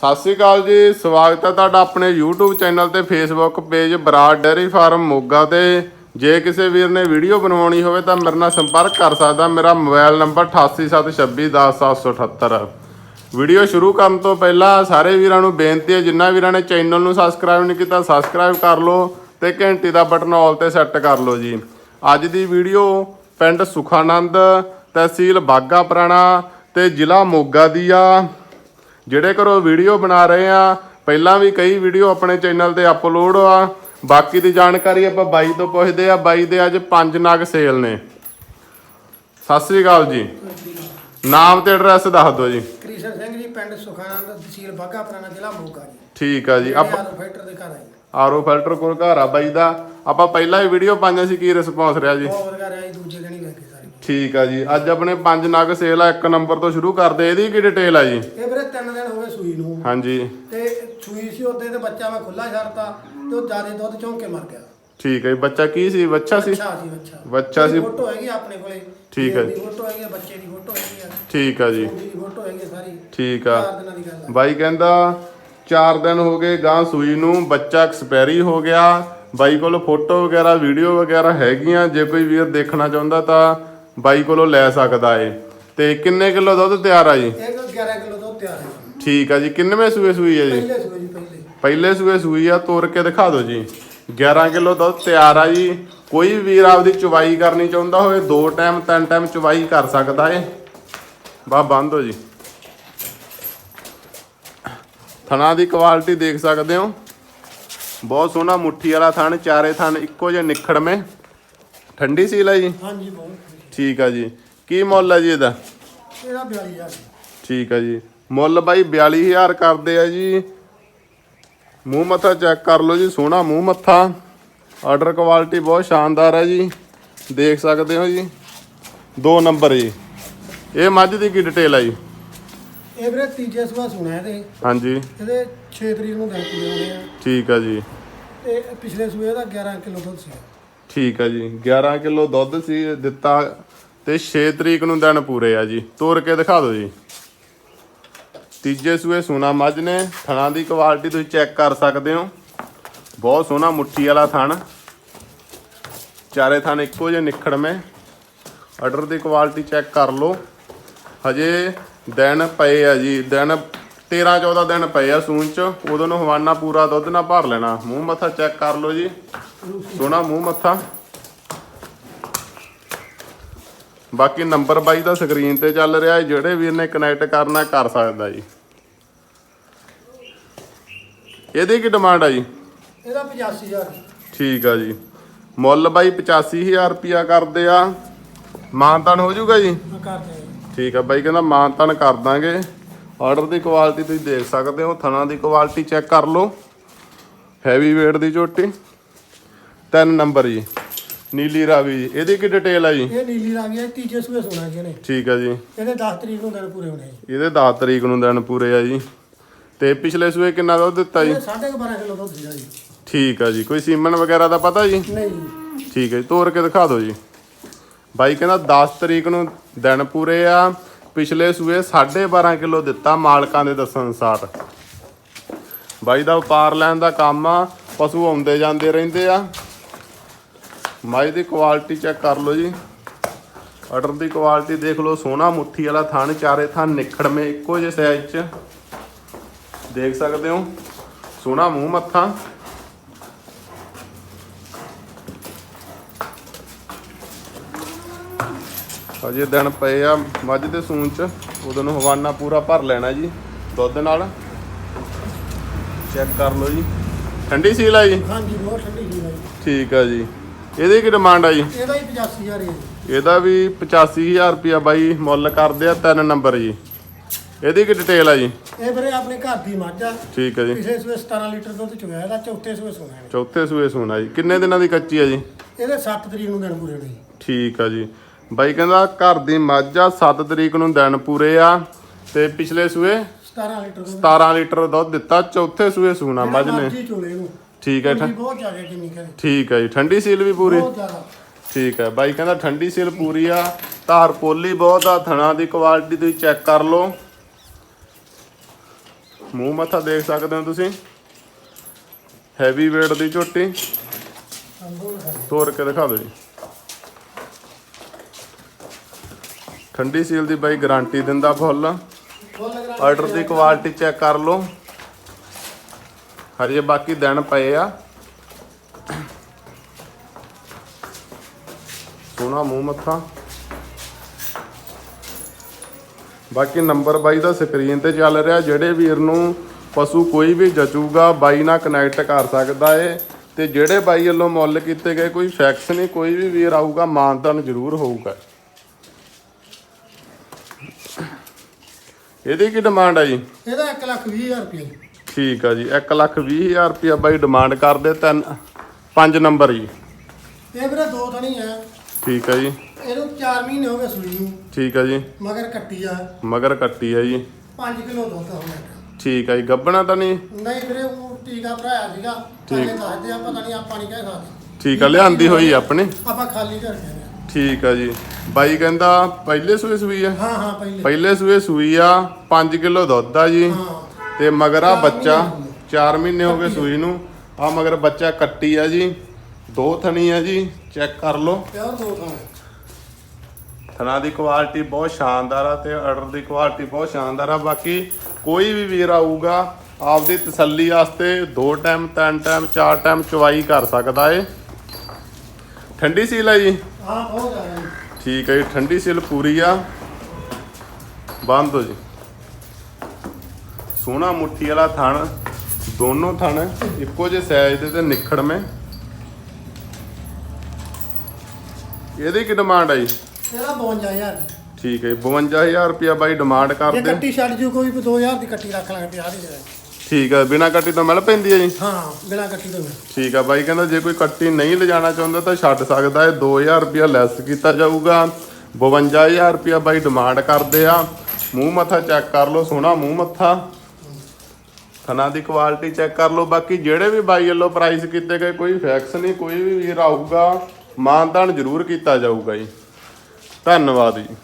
ਸਤਿ ਸ੍ਰੀ ਅਕਾਲ ਜੀ, ਸਵਾਗਤ ਹੈ ਤੁਹਾਡਾ ਆਪਣੇ YouTube ਚੈਨਲ ਤੇ Facebook page Brar dairy farm Moga ਤੇ। ਜੇ ਕਿਸੇ ਵੀਰ ਨੇ ਵੀਡੀਓ ਬਣਵਾਉਣੀ ਹੋਵੇ ਤਾਂ ਮੇਰੇ ਨਾਲ ਸੰਪਰਕ ਕਰ ਸਕਦਾ। ਮੇਰਾ ਮੋਬਾਈਲ ਨੰਬਰ 8876210778 ਵੀਡੀਓ ਸ਼ੁਰੂ ਕਰਨ ਤੋਂ ਪਹਿਲਾਂ ਸਾਰੇ ਵੀਰਾਂ ਨੂੰ ਬੇਨਤੀ ਹੈ ਜਿਨ੍ਹਾਂ ਵੀਰਾਂ ਨੇ ਚੈਨਲ ਨੂੰ ਸਬਸਕ੍ਰਾਈਬ ਨਹੀਂ ਕੀਤਾ ਸਬਸਕ੍ਰਾਈਬ ਕਰ ਲਓ ਤੇ ਘੰਟੀ ਦਾ ਬਟਨ ਆਲ ਤੇ ਸੈੱਟ ਕਰ ਲਓ ਜੀ। ਅੱਜ ਦੀ ਵੀਡੀਓ ਪਿੰਡ ਸੁਖਾਨੰਦ ਤਹਿਸੀਲ ਬਾਗਾ ਪੁਰਾਣਾ ਤੇ ਜ਼ਿਲ੍ਹਾ ਮੋਗਾ ਦੀ ਆ। ਜਿਹੜੇ ਘਰੋਂ ਵੀਡੀਓ ਬਣਾ ਰਹੇ ਆ ਪਹਿਲਾਂ ਵੀ ਕਈ ਵੀਡੀਓ ਆਪਣੇ ਚੈਨਲ ਤੇ ਅਪਲੋਡ ਆ। ਬਾਕੀ ਦੀ ਜਾਣਕਾਰੀ ਆਪਾਂ ਬਾਈ ਤੋਂ ਪੁੱਛਦੇ ਆ ਬਾਈ ਦੇ ਅੱਜ ਪੰਜ ਨਗ ਸੇਲ ਨੇ। ਸਤਿ ਸ੍ਰੀ ਅਕਾਲ ਜੀ। ਨਾਮ ਤੇ ਐਡਰੈਸ ਦੱਸ ਦਿਓ ਜੀ। ਕ੍ਰਿਸ਼ਨ ਸਿੰਘ ਜੀ ਪਿੰਡ ਸੁਖਾਨੰਦ ਤਹਿਸੀਲ ਬਾਗਾ ਪੁਰਾਣਾ ਜ਼ਿਲ੍ਹਾ ਮੋਗਾ ਜੀ। ਠੀਕ ਆ ਜੀ। ਆਪਾਂ ਆਰੋ ਫੈਕਟਰ ਦੇ ਘਰ ਆਈ ਆਰਓ ਫਿਲਟਰ ਕੋਲ ਘਰ ਆ ਬਾਈ ਦਾ। ਆਪਾਂ ਪਹਿਲਾਂ ਹੀ ਵੀਡੀਓ ਪਾਈਆਂ ਸੀ ਕੀ ਰਿਸਪੌਂਸ ਰਿਹਾ ਜੀ? ਬਹੁਤ ਵਧੀਆ ਰਿਹਾ ਜੀ ਦੂਜੇ ਦਿਨ ਹੀ ਲੈ ਕੇ ਸਾਰੀ। ਠੀਕ ਆ ਜੀ। ਅੱਜ ਆਪਣੇ ਪੰਜ ਨਗ ਸੇਲ ਆ ਇੱਕ ਨੰਬਰ ਤੋਂ ਸ਼ੁਰੂ ਕਰਦੇ ਇਹਦੀ ਕੀ ਡਿਟੇਲ ਆ ਜੀ? ਇਹ ਤਿੰਨ ਦਿਨ ਹੋ ਗਏ ਸੂਈ ਨੂੰ। ਹਾਂਜੀ। ਤੇ ਸੂਈ ਸੀ ਉਹਦੇ ਤੇ ਬੱਚਾ ਮੈਂ ਖੁੱਲਾ ਛੱਡਤਾ ਤੇ ਉਹ ਜ਼ਿਆਦਾ ਦੁੱਧ ਚੌਂਕ ਕੇ ਮਰ ਗਿਆ। ਠੀਕ ਹੈ ਜੀ ਬੱਚਾ ਕੀ ਸੀ? ਬੱਚਾ ਸੀ? ਅੱਛਾ ਸੀ ਬੱਚਾ। ਬੱਚਾ ਸੀ। ਫੋਟੋ ਹੈਗੀ ਆਪਣੇ ਕੋਲੇ। ਠੀਕ ਹੈ। ਫੋਟੋ ਹੈਗੀ ਆ, ਬੱਚੇ ਦੀ ਫੋਟੋ ਹੈਗੀ ਆ। ਠੀਕ ਆ ਜੀ। ਉਹਦੀ ਫੋਟੋ ਹੈਗੀ ਆ ਸਾਰੀ। ਠੀਕ ਆ। ਚਾਰ ਦਿਨਾਂ ਦੀ ਗੱਲ ਆ। ਬਾਈ ਕਹਿੰਦਾ 4 ਦਿਨ ਹੋ ਗਏ ਗਾਂ ਸੂਈ ਨੂੰ ਬੱਚਾ ਐਕਸਪਾਇਰੀ ਹੋ ਗਿਆ। ਬਾਈ ਕੋਲ ਫੋਟੋ ਵਗੈਰਾ ਵੀਡੀਓ ਵਗੈਰਾ ਹੈਗੀਆਂ। ਜੇ ਕੋਈ ਵੀਰ ਦੇਖਣਾ ਚਾਹੁੰਦਾ ਤਾਂ ਬਾਈ ਕੋਲੋਂ ਲੈ ਸਕਦਾ ਏ। ਤੇ ਕਿੰਨੇ ਕਿਲੋ ਦੁੱਧ ਤਿਆਰ ਆ ਜੀ? ਇਹ 11 ਕਿਲੋ ਦੁੱਧ ਤਿਆਰ ਹੈ। ਠੀਕ ਆ ਜੀ ਕਿੰਨਵੇਂ ਸੂਏ ਸੂਈ ਆ ਜੀ? ਪਹਿਲੇ ਸੂਏ ਜੀ ਪਹਿਲੇ। ਪਹਿਲੇ ਸੂਏ ਸੂਈ ਆ ਤੋੜ ਕੇ ਦਿਖਾ ਦਿਓ ਜੀ। 11 ਕਿਲੋ ਦੁੱਧ ਤਿਆਰ ਆ ਜੀ। ਕੋਈ ਵੀਰ ਆਪਦੀ ਚੁਵਾਈ ਕਰਨੀ ਚਾਹੁੰਦਾ ਹੋਵੇ ਦੋ ਟਾਈਮ ਤਿੰਨ ਟਾਈਮ ਚੁਵਾਈ ਕਰ ਸਕਦਾ ਏ। ਬਾ ਬੰਦ ਹੋ ਜੀ। ਥਣਾ ਦੀ ਕੁਆਲਿਟੀ ਦੇਖ ਸਕਦੇ ਹੋ। ਬਹੁਤ ਸੋਹਣਾ ਮੁੱਠੀ ਵਾਲਾ ਥਣ ਚਾਰੇ ਥਣ ਇੱਕੋ ਜਿਹੇ ਨਿਖੜਵੇਂ। ਠੰਡੀ ਸੀਲ ਆ ਜੀ? ਹਾਂਜੀ ਬਹੁਤ ਠੀਕ ਆ ਜੀ। ਕੀ ਮੁੱਲ ਆ ਜੀ ਇਹਦਾ? ਇਹਦਾ 42000 ਠੀਕ ਆ ਜੀ। ਮੁੱਲ ਬਾਈ 42000 ਕਰਦੇ ਆ ਜੀ। ਮੂੰਹ ਮੱਥਾ ਚੈੱਕ ਕਰ ਲਓ ਜੀ ਸੋਹਣਾ ਮੂੰਹ ਮੱਥਾ। ਆਰਡਰ ਕੁਆਲਿਟੀ ਬਹੁਤ ਸ਼ਾਨਦਾਰ ਹੈ ਜੀ। ਦੇਖ ਸਕਦੇ ਹੋ ਜੀ। ਦੋ ਨੰਬਰ ਜੀ। ਇਹ ਮੱਝ ਦੀ ਕੀ ਡਿਟੇਲ ਹੈ ਜੀ? ਇਹ ਵੀਰੇ ਤੀਜੇ ਸੂਆ ਸੁਣਿਆ ਇਹਦੇ। ਹਾਂਜੀ। ਇਹਦੇ 6 ਤਰੀਕ ਨੂੰ ਪੂਰੇ ਹੋਣੇ ਆ। ਠੀਕ ਆ ਜੀ। ਤੇ ਪਿਛਲੇ ਸੂਏ ਦਾ 11 ਕਿਲੋ ਦੁੱਧ ਸੀ। ਠੀਕ ਆ ਜੀ। 11 ਕਿਲੋ ਦੁੱਧ ਸੀ ਦਿੱਤਾ ਤੇ 6 ਤਰੀਕ ਨੂੰ ਦਿਨ ਪੂਰੇ ਆ ਜੀ। ਤੋੜ ਕੇ ਦਿਖਾ ਦਿਓ ਜੀ। ਤੀਜੇ ਸੂਏ ਸੋਨਾ ਮੱਝ ਨੇ, ਥਣਾ ਦੀ ਕੁਆਲਿਟੀ ਤੁਸੀਂ ਚੈੱਕ ਕਰ ਸਕਦੇ ਹੋ। ਬਹੁਤ ਸੋਹਣਾ ਮੁੱਠੀ ਵਾਲਾ ਥਣ। ਚਾਰੇ ਥਣ ਇੱਕੋ ਜਿਹੇ ਨਿਖੜਵੇਂ ਆਰਡਰ ਦੀ ਕੁਆਲਿਟੀ ਚੈੱਕ ਕਰ ਲਓ। ਹਜੇ ਦਿਨ ਪਏ ਆ ਜੀ, ਦਿਨ 13 14 ਦਿਨ ਪਏ ਆ ਸੂਨ ਚ। ਉਦੋਂ ਨੂੰ ਹਵਾਨਾ ਪੂਰਾ ਦੁੱਧ ਨਾਲ ਭਰ ਲੈਣਾ। ਮੂੰਹ ਮੱਥਾ ਚੈੱਕ ਕਰ ਲਓ ਜੀ। ਸੋਹਣਾ ਮੂੰਹ ਮੱਥਾ। ਬਾਕੀ ਨੰਬਰ ਬਾਈ ਦਾ ਸਕਰੀਨ ਤੇ ਚੱਲ ਰਿਹਾ ਹੈ ਜਿਹੜੇ ਵੀਰ ਨੇ ਕਨੈਕਟ ਕਰਨਾ ਕਰ ਸਕਦਾ ਜੀ। ਇਹਦੀ ਕੀ ਡਿਮਾਂਡ ਆ ਜੀ? ਇਹਦਾ 85000 ਠੀਕ ਆ ਜੀ। ਮੁੱਲ ਬਾਈ 85000 ਰੁਪਿਆ ਕਰਦੇ ਆ। ਮਾਨਤਨ ਹੋ ਜਾਊਗਾ ਜੀ? ਕਰਦੇ ਠੀਕ ਆ ਬਾਈ ਕਹਿੰਦਾ ਮਾਨਤਨ ਕਰ ਦਾਂਗੇ। ਆਰਡਰ ਦੀ ਕੁਆਲਿਟੀ ਤੁਸੀਂ ਦੇਖ ਸਕਦੇ ਹੋ ਥਣਾ ਦੀ ਕੁਆਲਿਟੀ ਚੈੱਕ ਕਰ ਲਓ। ਹੈਵੀ weight ਦੀ ਝੋਟੀ। ਤਿੰਨ ਨੰਬਰ ਜੀ। ਨੀਲੀ ਰਾਵੀ ਜੀ ਇਹਦੀ ਕੀ ਡਿਟੇਲ ਆ ਜੀ? ਇਹ ਨੀਲੀ ਰਾਵੀ ਹੈ ਤੀਜੇ ਸੂਏ ਸੁਣਾ ਜੀ ਇਹਨੇ। ਠੀਕ ਆ ਜੀ। ਇਹਦੇ 10 ਤਰੀਕ ਨੂੰ ਦਿਨ ਪੂਰੇ ਹੋਣੇ ਆ ਜੀ। ਇਹਦੇ 10 ਤਰੀਕ ਨੂੰ ਦਿਨ ਪੂਰੇ ਆ ਜੀ। ਤੇ ਪਿਛਲੇ ਸੂਏ ਕਿੰਨਾ ਦੁੱਧ ਦਿੱਤਾ ਜੀ? ਇਹ 12.5 ਕਿਲੋ ਦੁੱਧ ਸੀਗਾ ਜੀ। ਠੀਕ ਆ ਜੀ। ਕੋਈ ਸੀਮਨ ਵਗੈਰਾ ਦਾ ਪਤਾ ਜੀ? ਨਹੀਂ ਜੀ। ਠੀਕ ਹੈ ਜੀ। ਤੋੜ ਕੇ ਦਿਖਾ ਦਿਓ ਜੀ। ਬਾਈ ਕਹਿੰਦਾ 10 ਤਰੀਕ ਨੂੰ ਦਿਨ ਪੂਰੇ ਆ। ਪਿਛਲੇ ਸੂਏ 12.5 ਕਿਲੋ ਦਿੱਤਾ ਮਾਲਕਾਂ ਦੇ ਦੱਸਣ ਅਨੁਸਾਰ। ਬਾਈ ਦਾ ਵਪਾਰ ਲੈਣ ਦਾ ਕੰਮ ਆ। ਪਸ਼ੂ ਆਉਂਦੇ ਜਾਂਦੇ ਰਹਿੰਦੇ ਆ। ਮਾਈ ਦੀ ਕੁਆਲਿਟੀ ਚੈੱਕ ਕਰ ਲਓ ਜੀ। ਆਰਡਰ ਦੀ ਕੁਆਲਿਟੀ ਦੇਖ ਲਓ ਸੋਹਣਾ ਮੁੱਠੀ ਵਾਲਾ ਥਣ ਚਾਰੇ ਥਣ ਨਿਖੜਵੇਂ ਇੱਕੋ ਜਿਹੇ ਸਾਈਜ਼ 'ਚ। ਦੇਖ ਸਕਦੇ ਹੋ ਸੋਹਣਾ ਮੂੰਹ ਮੱਥਾ। ਅਜੇ ਦਿਨ ਪਏ ਆ ਮੱਝ ਦੇ ਸੂਣ ਚ ਉਦੋਂ ਨੂੰ ਹਵਾਨਾ ਪੂਰਾ ਭਰ ਲੈਣਾ ਜੀ ਦੁੱਧ ਨਾਲ। ਚੈੱਕ ਕਰ ਲਓ ਜੀ। ਠੰਡੀ ਸੀਲ ਆ ਜੀ ਹਾਂਜੀ ਬਹੁਤ ਠੰਡੀ ਸੀ ਜੀ ਠੀਕ ਆ ਜੀ। ਇਹਦੀ ਕੀ ਡਿਮਾਂਡ ਆ ਜੀ? ਇਹਦਾ ਹੀ 85000 ਹੈ ਜੀ। ਇਹਦਾ ਵੀ 85000 ਰੁਪਿਆ ਬਾਈ ਮੁੱਲ ਕਰਦੇ ਆ ਤਿੰਨ ਨੰਬਰ ਜੀ। ਇਹਦੀ ਕੀ ਡਿਟੇਲ ਆ ਜੀ? ਇਹ ਵੀਰੇ ਆਪਣੇ ਘਰ ਦੀ ਮੱਝ ਆ। ਠੀਕ ਆ ਜੀ। ਪਿਛਲੇ ਸੂਏ 17 ਲੀਟਰ ਦੁੱਧ ਚੁਗਿਆ ਇਹਦਾ ਚੌਥੇ ਸੂਏ ਸੁਣਾ ਹੈ ਚੌਥੇ ਸੂਏ ਸੂਣਾ ਜੀ। ਕਿੰਨੇ ਦਿਨਾਂ ਦੀ ਕੱਚੀ ਆ ਜੀ? ਇਹਦੇ 7 ਤਰੀਕ ਨੂੰ ਦਿਨ ਪੂਰੇ ਹੋਣੇ ਜੀ। ਠੀਕ ਆ ਜੀ। ਬਾਈ ਕਹਿੰਦਾ ਘਰ ਦੀ ਮੱਝ ਆ 7 ਤਰੀਕ ਨੂੰ ਦਿਨ ਪੂਰੇ ਆ। ਤੇ ਪਿਛਲੇ ਸੂਏ 17 ਲੀਟਰ ਦੁੱਧ। 17 ਲੀਟਰ ਦੁੱਧ ਦਿੱਤਾ ਚੌਥੇ ਸੂਏ ਸੂਣਾ ਮੱਝ ਨੇ। ਚੋਲੇ ਨੂੰ ਠੀਕ ਹੈ ਠ- ਬਹੁਤ ਜ਼ਿਆਦਾ ਕਿੰਨੀ ਕਰੇ ਠੀਕ ਹੈ ਜੀ ਠੰਡੀ ਸੀਲ ਵੀ ਪੂਰੀ? ਬਹੁਤ ਜ਼ਿਆਦਾ। ਠੀਕ ਹੈ ਬਾਈ ਕਹਿੰਦਾ ਠੰਡੀ ਸੀਲ ਪੂਰੀ ਆ ਧਾਰ ਪੋਲੀ ਬਹੁਤ ਆ ਥਣਾ ਦੀ ਕੁਆਲਿਟੀ ਤੁਸੀਂ ਚੈੱਕ ਕਰ ਲਓ। ਮੂੰਹ ਮੱਥਾ ਦੇਖ ਸਕਦੇ ਹੋ ਤੁਸੀਂ? ਹੈਵੀ weight ਦੀ ਝੋਟੀ। ਤੋੜ ਕੇ ਦਿਖਾ ਦਿਓ ਜੀ। ਠੰਡੀ ਸੀਲ ਦੀ ਬਾਈ ਗਾਰੰਟੀ ਦਿੰਦਾ ਫੁੱਲ। ਗਰੰਟੀ ਆਰਡਰ ਦੀ ਕੁਆਲਿਟੀ ਚੈੱਕ ਕਰ ਲਓ। ਹਜੇ ਬਾਕੀ ਦਿਨ ਪਏ ਆ। ਸੋਹਣਾ ਮੂੰਹ ਮੱਥਾ। ਬਾਕੀ ਨੰਬਰ ਬਾਈ ਦਾ ਸਕਰੀਨ ਤੇ ਚੱਲ ਰਿਹਾ, ਜਿਹੜੇ ਵੀਰ ਨੂੰ ਪਸ਼ੂ ਕੋਈ ਵੀ ਜਚੂਗਾ, ਬਾਈ ਨਾਲ ਕਨੈਕਟ ਕਰ ਸਕਦਾ ਏ। ਤੇ ਜਿਹੜੇ ਬਾਈ ਵੱਲੋਂ ਮੁੱਲ ਕੀਤੇ ਗਏ, ਕੋਈ ਫੈਕਸ ਨਹੀਂ, ਕੋਈ ਵੀ ਵੀਰ ਆਊਗਾ ਮਾਨਤਾਨ ਜ਼ਰੂਰ ਹੋਊਗਾ। ਇਹਦੀ ਕੀ ਡਿਮਾਂਡ ਆ ਜੀ? ਇਹਦਾ 1 ਲੱਖ 20 ਹਜ਼ਾਰ ਰੁਪਏ ਠੀਕ ਆ ਜੀ 1 ਲੱਖ 20 ਹਜ਼ਾਰ ਰੁਪਇਆ ਬਾਈ ਡਿਮਾਂਡ ਕਰਦੇ ਤਿੰਨ ਪੰਜ ਨੰਬਰ ਜੀ। ਇਹ ਵੀਰੇ ਦੋ ਥਣੀ ਆ ਠੀਕ ਆ ਜੀ। ਇਹਨੂੰ 4 ਮਹੀਨੇ ਹੋ ਗਏ ਸੂਈ ਨੂੰ। ਠੀਕ ਆ ਜੀ। ਮਗਰ ਕੱਟੀ ਆ। ਮਗਰ ਕੱਟੀ ਆ ਜੀ। 5 ਕਿਲੋ ਦੁੱਧ ਹੁਣ। ਠੀਕ ਆ ਜੀ ਗੱਬਣਾ ਤਾਂ ਨਹੀਂ? ਨਹੀਂ ਵੀਰੇ ਉਹ ਟੀਕਾ ਭਰਾਇਆ ਸੀਗਾ। ਠੀਕ। ਠੀਕ ਦੱਸਦੇ ਆ ਪਤਾ ਨਹੀਂ ਆਪਾਂ ਨਹੀਂ ਕਹਿ ਸਕਦੇ। ਠੀਕ ਆ ਲਿਆਂਦੀ ਹੋਈ ਆਪਣੇ। ਆਪਾਂ ਖਾਲੀ ਕਰ ਗਏ ਨੇ। ਠੀਕ ਆ ਜੀ। ਬਾਈ ਕਹਿੰਦਾ ਪਹਿਲੇ ਸੂਏ ਸੂਈ ਆ? ਹਾਂ ਹਾਂ ਪਹਿਲੇ। ਪਹਿਲੇ ਸੂਏ ਸੂਈ ਆ 5 ਕਿਲੋ ਦੁੱਧ ਆ ਜੀ। ਹਾਂ। ਤੇ ਮਗਰ ਆ ਬੱਚਾ ਮਹੀਨੇ 4 ਮਹੀਨੇ ਹੋ ਗਏ ਸੂਈ ਨੂੰ। ਆ ਮਗਰ ਬੱਚਾ ਕੱਟੀ ਆ ਜੀ ਦੋ ਥਣੀ ਆ ਜੀ ਚੈੱਕ ਕਰ ਲਓ। ਦੋ ਥਾਂ ਥਣਾ ਦੀ ਕੁਆਲਿਟੀ ਬਹੁਤ ਸ਼ਾਨਦਾਰ ਆ ਤੇ ਆਰਡਰ ਦੀ ਕੁਆਲਿਟੀ ਬਹੁਤ ਸ਼ਾਨਦਾਰ ਆ। ਬਾਕੀ ਕੋਈ ਵੀ ਵੀਰ ਆਊਗਾ ਆਪਦੀ ਤਸੱਲੀ ਵਾਸਤੇ ਦੋ ਟਾਈਮ ਤਿੰਨ ਟਾਈਮ ਚਾਰ ਟਾਈਮ ਚਵਾਈ ਕਰ ਸਕਦਾ ਏ। ਠੰਡੀ ਸੀਲ ਆ ਜੀ? ਹਾਂ ਬਹੁਤ ਜ਼ਿਆਦਾ ਜੀ। ਠੀਕ ਹੈ ਜੀ ਠੰਡੀ ਸੀਲ ਪੂਰੀ ਆ। ਬੰਦ ਹੋ ਜੀ। ਸੋਹਣਾ ਮੁੱਠੀ ਵਾਲਾ ਥਣ ਦੋਨੋਂ ਥਣ ਇੱਕੋ ਜਿਹੇ ਸਾਈਜ਼ ਦੇ ਤੇ ਨਿਖੜਵੇਂ। ਇਹਦੀ ਕੀ ਡਿਮਾਂਡ ਆ ਜੀ? ਇਹਦਾ 52000 ਜੀ। ਠੀਕ ਹੈ ਜੀ, 52000 ਰੁਪਿਆ ਬਾਈ ਡਿਮਾਂਡ ਜੇ ਕਰਦੇ। ਕੱਟੀ ਛੱਡ ਜੂ ਕੋਈ ਵੀ 2000 ਦੀ ਕੱਟੀ ਰੱਖ ਲਾਂਗੇ 50 ਦੀ। ਠੀਕ ਹੈ ਬਿਨਾ ਕੱਟੀ ਤੋਂ ਮਿਲ ਪੈਂਦੀ ਹੈ ਜੀ? ਹਾਂ ਬਿਨਾ ਕੱਟੀ ਤੋਂ। ਠੀਕ ਆ ਬਾਈ ਕਹਿੰਦਾ ਜੇ ਕੋਈ ਕੱਟੀ ਨਹੀਂ ਲਿਜਾਣਾ ਚਾਹੁੰਦਾ ਤਾਂ ਛੱਡ ਸਕਦਾ ਹੈ। 2000 ਰੁਪਿਆ ਲੈਸ ਕੀਤਾ ਜਾਊਗਾ। 52000 ਰੁਪਿਆ ਬਾਈ ਡਿਮਾਂਡ ਕਰਦੇ ਆ। ਮੂੰਹ ਮੱਥਾ ਚੈੱਕ ਕਰ ਲਓ ਸੋਹਣਾ ਮੂੰਹ ਮੱਥਾ। ਥਣਾ ਦੀ ਕੁਆਲਿਟੀ ਚੈੱਕ ਕਰ ਲਓ। ਬਾਕੀ ਜਿਹੜੇ ਵੀ ਬਾਈ ਵੱਲੋਂ ਪ੍ਰਾਈਸ ਕੀਤੇ ਗਏ, ਕੋਈ ਫੈਕਸ ਨਹੀਂ, ਕੋਈ ਵੀ ਵੀਰ ਆਊਗਾ, ਮਾਨਤਾਨ ਜ਼ਰੂਰ ਕੀਤਾ ਜਾਊਗਾ ਜੀ। ਧੰਨਵਾਦ ਜੀ।